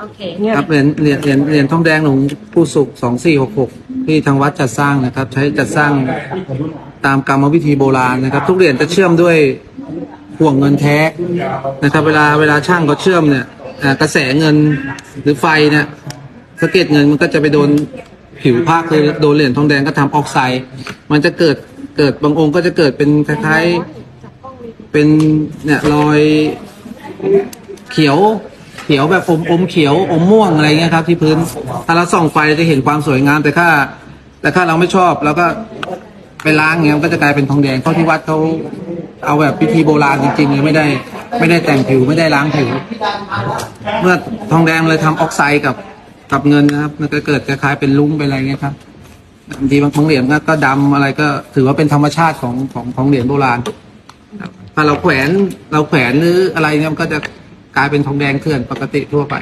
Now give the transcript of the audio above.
โอเคครับเหรียญเหรียญเหรียญเหรียญทองแดงหลวงปู่สุขสองสี่หกหกที่ทางวัดจัดสร้างนะครับ ใช้จัดสร้างตามกรรมวิธีโบราณนะครับ ทุกเหรียญจะเชื่อมด้วยห่วงเงินแท้นะครับ เวลาเวลาช่างเขาเชื่อมเนี่ยอ่ากระแสเงินหรือไฟเนี่ยสะเก็ดเงินมันก็จะไปโดนผิวผ้าคือโดนเหรียญทองแดงก็ทำออกไซด์มันจะเกิดเกิดบางองค์ก็จะเกิดเป็นคล้ายๆเป็นเนี่ยรอยเขียว เขียวแบบอมอมเขียวอมม่วงอะไรเงี้ยครับ ที่พื้นถ้าเราส่องไฟเราจะเห็นความสวยงามแต่ถ้า แต่ถ้าเราไม่ชอบเราก็ไปล้างเงี้ยมันก็จะกลายเป็นทองแดงเพราะที่วัดเขาเอาแบบพิธีโบราณจริงๆเลยไม่ได้ ไม่ได้แต่งผิวไม่ได้ล้างผิว เมื่อทองแดงเลยทำออกไซด์กับกับเงินนะครับ มันก็เกิดคล้ายๆเป็นลุ้งเป็นอะไรเงี้ยครับบางทีบางเหรียญก็ก็ดำอะไรก็ถือว่าเป็นธรรมชาติของของของเหรียญโบราณถ้าเราแขวนเราแขวนหรืออะไรเนี่ยมันก็จะ กลายเป็นทองแดงเถื่อนปกติทั่วไป